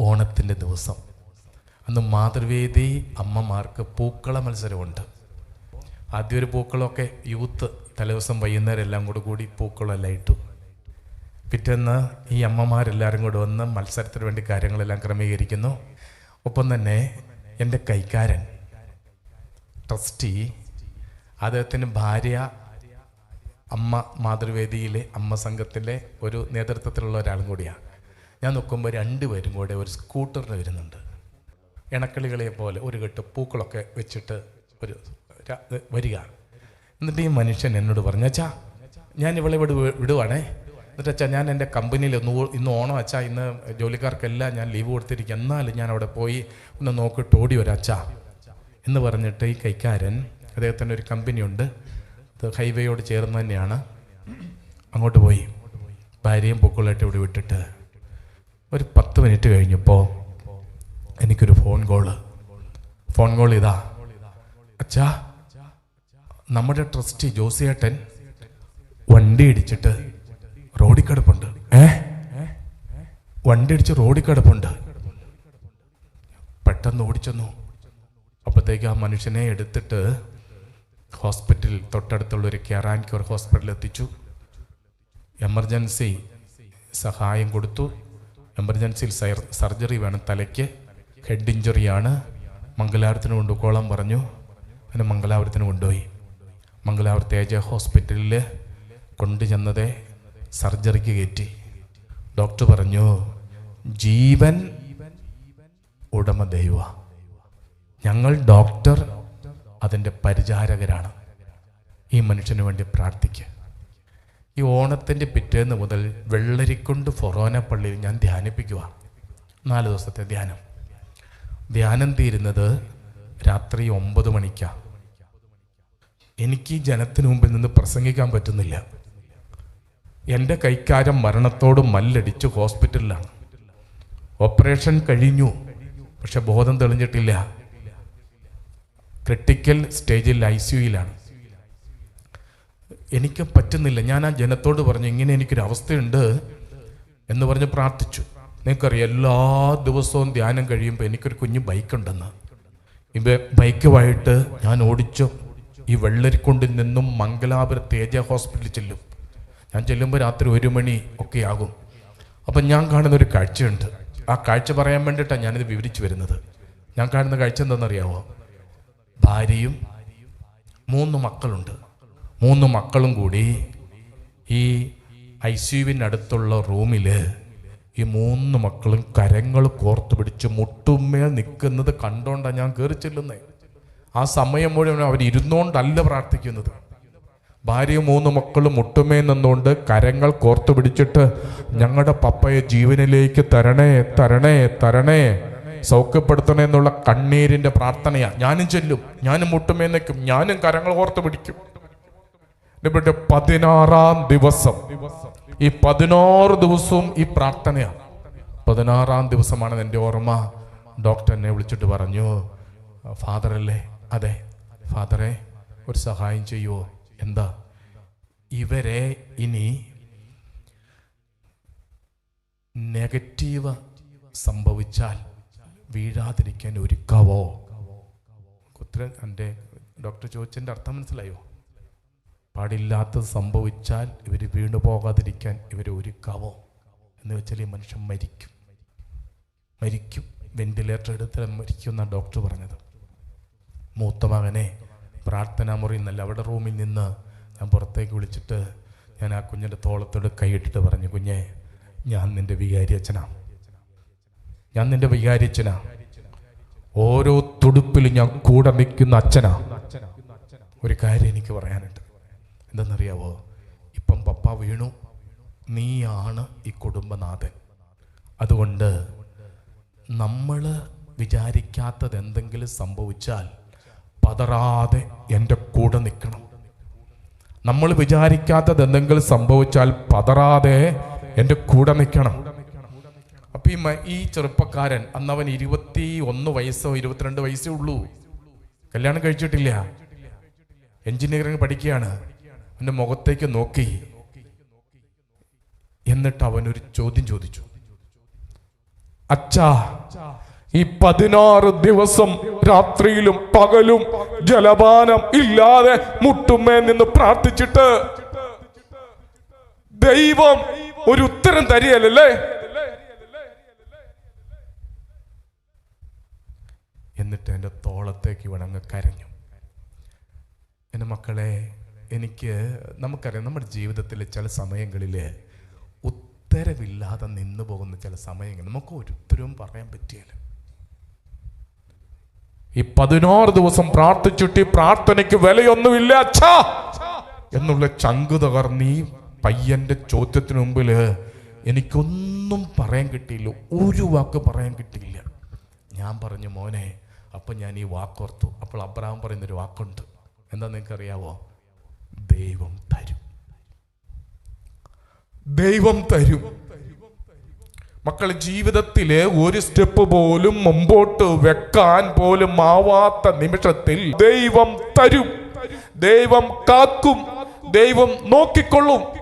ഓണത്തിന്റെ ദിവസം. അന്ന് മാതൃവേദി അമ്മമാർക്ക് പൂക്കള മത്സരമുണ്ട്. ആദ്യം ഒരു പൂക്കളമൊക്കെ യൂത്ത് തലേദിവസം വൈകുന്നേരം എല്ലാം കൂടെ കൂടി പൂക്കളമെല്ലാം ഇട്ടു. പിറ്റേന്ന് ഈ അമ്മമാരെല്ലാവരും കൂടെ വന്ന് മത്സരത്തിന് വേണ്ടി കാര്യങ്ങളെല്ലാം ക്രമീകരിക്കുന്നു. ഒപ്പം തന്നെ എന്റെ കൈക്കാരൻ ട്രസ്റ്റി അദ്ദേഹത്തിന് ഭാര്യ അമ്മ മാതൃവേദിയിലെ അമ്മ സംഘത്തിലെ ഒരു നേതൃത്വത്തിലുള്ള ഒരാളും കൂടിയാണ്. ഞാൻ നോക്കുമ്പോൾ രണ്ടുപേരും കൂടെ ഒരു സ്കൂട്ടറിന് വരുന്നുണ്ട്. ഇണക്കളികളെ പോലെ ഒരു കെട്ട് പൂക്കളൊക്കെ വെച്ചിട്ട് ഒരു വരിക. എന്നിട്ട് ഈ മനുഷ്യൻ എന്നോട് പറഞ്ഞു അച്ഛാ ഞാൻ ഇവളെ ഇവിടെ വിടുവാണേ. എന്നിട്ട് അച്ഛാ ഞാൻ എന്റെ കമ്പനിയിൽ ഒന്ന് ഇന്ന് ഓണം അച്ഛാ ഇന്ന് ജോലിക്കാർക്കെല്ലാം ഞാൻ ലീവ് കൊടുത്തിരിക്കും. എന്നാലും ഞാൻ അവിടെ പോയി ഒന്ന് നോക്കിയിട്ട് ഓടി വരാം എന്ന് പറഞ്ഞിട്ട് ഈ കൈക്കാരൻ അദ്ദേഹത്തിന്റെ ഒരു കമ്പനിയുണ്ട്. അത് ഹൈവേയോട് ചേർന്ന് തന്നെയാണ്. അങ്ങോട്ട് പോയി. ഭാര്യയും പൂക്കളായിട്ട് ഇവിടെ വിട്ടിട്ട് ഒരു പത്ത് മിനിറ്റ് കഴിഞ്ഞപ്പോൾ എനിക്കൊരു ഫോൺ കോൾ ഫോൺ കോൾ ഇതാ. അച്ഛാ നമ്മുടെ ട്രസ്റ്റി ജോസിയേട്ടൻ വണ്ടി ഇടിച്ചിട്ട് റോഡിൽ കിടപ്പുണ്ട്. ഏ? വണ്ടി ഇടിച്ച് റോഡിൽ കിടപ്പുണ്ട്. പെട്ടെന്ന് ഓടിച്ചെന്നു. അപ്പോഴത്തേക്ക് ആ മനുഷ്യനെ എടുത്തിട്ട് ഹോസ്പിറ്റൽ തൊട്ടടുത്തുള്ള ഒരു കെറാൻക്യൂർ ഹോസ്പിറ്റലിൽ എത്തിച്ചു. എമർജൻസി സഹായം കൊടുത്തു. എമർജൻസിയിൽ സർജറി വേണം തലയ്ക്ക്. ഹെഡ് ഇഞ്ചുറിയാണ് മംഗലാപുരത്തിന് കൊണ്ടുപോകോളം പറഞ്ഞു. അങ്ങനെ മംഗലാപുരത്തിന് കൊണ്ടുപോയി. മംഗലാപുര തേജ ഹോസ്പിറ്റലിൽ കൊണ്ടുചെന്നതേ സർജറിക്ക് കയറ്റി. ഡോക്ടർ പറഞ്ഞു ജീവൻ ഉടമ ദൈവ. ഞങ്ങൾ ഡോക്ടർ അതിന്റെ പരിചാരകരാണ്. ഈ മനുഷ്യന് വേണ്ടി പ്രാർത്ഥിക്കുക ഈ ഓണത്തിന്റെ പിറ്റേന്ന് മുതൽ വെള്ളരിക്കൊണ്ട് ഫൊറോന പള്ളിയിൽ ഞാൻ ധ്യാനിപ്പിക്കുക നാല് ദിവസത്തെ ധ്യാനം. ധ്യാനം തീരുന്നത് രാത്രി ഒമ്പത് മണിക്കാണ് എനിക്ക് ജനത്തിന് മുമ്പിൽ നിന്ന് പ്രസംഗിക്കാൻ പറ്റുന്നില്ല. എന്റെ കൈക്കാരം മരണത്തോട് മല്ലടിച്ച് ഹോസ്പിറ്റലിലാണ്. ഓപ്പറേഷൻ കഴിഞ്ഞു. പക്ഷെ ബോധം തെളിഞ്ഞിട്ടില്ല. ക്രിട്ടിക്കൽ സ്റ്റേജിൽ ഐ സിയുയിലാണ് എനിക്ക് പറ്റുന്നില്ല. ഞാൻ ആ ജനത്തോട് പറഞ്ഞു ഇങ്ങനെ എനിക്കൊരു അവസ്ഥയുണ്ട് എന്ന് പറഞ്ഞ് പ്രാർത്ഥിച്ചു. നിങ്ങൾക്കറിയാം എല്ലാ ദിവസവും ധ്യാനം കഴിയുമ്പോൾ എനിക്കൊരു കുഞ്ഞു ബൈക്കുണ്ടെന്ന്. ഈ ബൈക്കുമായിട്ട് ഞാൻ ഓടിച്ചു. ഈ വെള്ളരിക്കൊണ്ടിൽ നിന്നും മംഗലാപുരം തേജ ഹോസ്പിറ്റലിൽ ചെല്ലും. ഞാൻ ചെല്ലുമ്പോൾ രാത്രി ഒരു മണി ഒക്കെ ആകും. അപ്പം ഞാൻ കാണുന്ന ഒരു കാഴ്ചയുണ്ട്. ആ കാഴ്ച പറയാൻ വേണ്ടിയിട്ടാണ് ഞാനിത് വിവരിച്ചു വരുന്നത്. ഞാൻ കാണുന്ന കാഴ്ച എന്താണെന്നറിയാമോ ഭാര്യയും മൂന്ന് മക്കളുണ്ട്. മൂന്ന് മക്കളും കൂടി ഈ ഐ സിയുവിനടുത്തുള്ള റൂമിൽ ഈ മൂന്ന് മക്കളും കരങ്ങൾ കോർത്തു പിടിച്ച് മുട്ടുമേൽ നിൽക്കുന്നത് കണ്ടോണ്ടാണ് ഞാൻ കയറി ചെല്ലുന്നത് ആ സമയം മുഴുവൻ അവർ ഇരുന്നുകൊണ്ടല്ല പ്രാർത്ഥിക്കുന്നത്. ഭാര്യയും മൂന്ന് മക്കളും മുട്ടുമേ നിന്നുകൊണ്ട് കരങ്ങൾ കോർത്തു പിടിച്ചിട്ട് ഞങ്ങളുടെ പപ്പയെ ജീവനിലേക്ക് തരണേ തരണേ തരണേ സൗഖ്യപ്പെടുത്തണേ എന്നുള്ള കണ്ണീരിന്റെ പ്രാർത്ഥനയാ. ഞാനും ചെല്ലും ഞാനും മുട്ടുമേ നിൽക്കും ഞാനും കരങ്ങൾ കോർത്തു പിടിക്കും. ഇവിടെ പതിനാറാം ദിവസം. ഈ പതിനാറ് ദിവസവും ഈ പ്രാർത്ഥനയാണ് പതിനാറാം ദിവസമാണ് എന്റെ ഓർമ്മ. ഡോക്ടർ എന്നെ വിളിച്ചിട്ട് പറഞ്ഞു ഫാദർ അല്ലേ അതെ. ഫാദറെ ഒരു സഹായം ചെയ്യുമോ എന്താ? ഇവരെ ഇനി നെഗറ്റീവ് സംഭവിച്ചാൽ വീഴാതിരിക്കാൻ ഒരുക്കാവോ? കുത്ര എന്റെ ഡോക്ടർ ചോദിച്ചതിന്റെ അർത്ഥം മനസ്സിലായോ? പാടില്ലാത്തത് സംഭവിച്ചാൽ ഇവർ വീണു പോകാതിരിക്കാൻ ഇവരെ ഒരുക്കാവോ? എന്ന് വെച്ചാൽ ഈ മനുഷ്യൻ മരിക്കും. മരിക്കും. വെന്റിലേറ്റർ എടുത്ത് മരിക്കും എന്നാണ് ഡോക്ടർ പറഞ്ഞത്. മൂത്ത മകനെ പ്രാർത്ഥനാ മുറിയിൽ നിന്നല്ല അവിടെ റൂമിൽ നിന്ന് ഞാൻ പുറത്തേക്ക് വിളിച്ചിട്ട് ഞാൻ ആ കുഞ്ഞിന്റെ തോളത്തോട് കൈയിട്ടിട്ട് പറഞ്ഞു കുഞ്ഞെ ഞാൻ നിന്റെ വികാരി അച്ഛനാ ഞാൻ നിന്റെ വികാരി അച്ഛനാ ഓരോ തുടുപ്പിലും ഞാൻ കൂടെ നിൽക്കുന്ന അച്ഛനാ. ഒരു കാര്യം എനിക്ക് പറയാനുണ്ട്. എന്തെന്നറിയാവോ? ഇപ്പം പപ്പ വീണു. നീയാണ് ഈ കുടുംബനാഥൻ. അതുകൊണ്ട് നമ്മൾ വിചാരിക്കാത്തത് എന്തെങ്കിലും സംഭവിച്ചാൽ പതറാതെ എന്റെ കൂടെ നിൽക്കണം. നമ്മൾ വിചാരിക്കാത്തത് എന്തെങ്കിലും സംഭവിച്ചാൽ പതറാതെ എന്റെ കൂടെ നിൽക്കണം. അപ്പൊ ഈ ചെറുപ്പക്കാരൻ അന്നവൻ ഇരുപത്തി ഒന്ന് വയസ്സോ ഇരുപത്തിരണ്ട് വയസ്സേ ഉള്ളൂ. കല്യാണം കഴിച്ചിട്ടില്ല. എഞ്ചിനീയറിംഗ് പഠിക്കുകയാണ്. അവന്റെ മുഖത്തേക്ക് നോക്കി. എന്നിട്ട് അവനൊരു ചോദ്യം ചോദിച്ചു. അച്ഛാ ഈ പതിനാറ് ദിവസം രാത്രിയിലും പകലും ജലപാനം ഇല്ലാതെ മുട്ടുമേ നിന്ന് പ്രാർത്ഥിച്ചിട്ട് ദൈവം ഒരു ഉത്തരം തരികയല്ലേ എന്നിട്ട് എന്റെ തോളത്തേക്ക് ഇവനങ്ങ് കരഞ്ഞു. എന്റെ മക്കളെ എനിക്ക് നമുക്കറിയാം നമ്മുടെ ജീവിതത്തിൽ ചില സമയങ്ങളിൽ ഉത്തരവില്ലാതെ നിന്നു പോകുന്ന ചില സമയങ്ങൾ നമുക്ക് ഒരുത്തരവും പറയാൻ പറ്റിയല്ല ഈ പതിനാറ് ദിവസം പ്രാർത്ഥിച്ചിട്ട് പ്രാർത്ഥനയ്ക്ക് വിലയൊന്നുമില്ല. അച്ഛാ എന്നുള്ള ചങ്ക് തകർന്നീ പയ്യന്റെ ചോദ്യത്തിന് മുമ്പിൽ എനിക്കൊന്നും പറയാൻ കിട്ടിയില്ല. ഒരു വാക്ക് പറയാൻ കിട്ടിയില്ല. ഞാൻ പറഞ്ഞു മോനെ അപ്പം ഞാൻ ഈ വാക്കോർത്തു. അപ്പോൾ അബ്രഹാം പറയുന്നൊരു വാക്കുണ്ട്. എന്താ നിങ്ങൾക്ക് അറിയാവോ ദൈവം തരും. ദൈവം തരും. മക്കൾ ജീവിതത്തിലെ ഒരു സ്റ്റെപ്പ് പോലും മുമ്പോട്ട് വെക്കാൻ പോലും ആവാത്ത നിമിഷത്തിൽ ദൈവം തരും. ദൈവം കാക്കും. ദൈവം നോക്കിക്കൊള്ളും.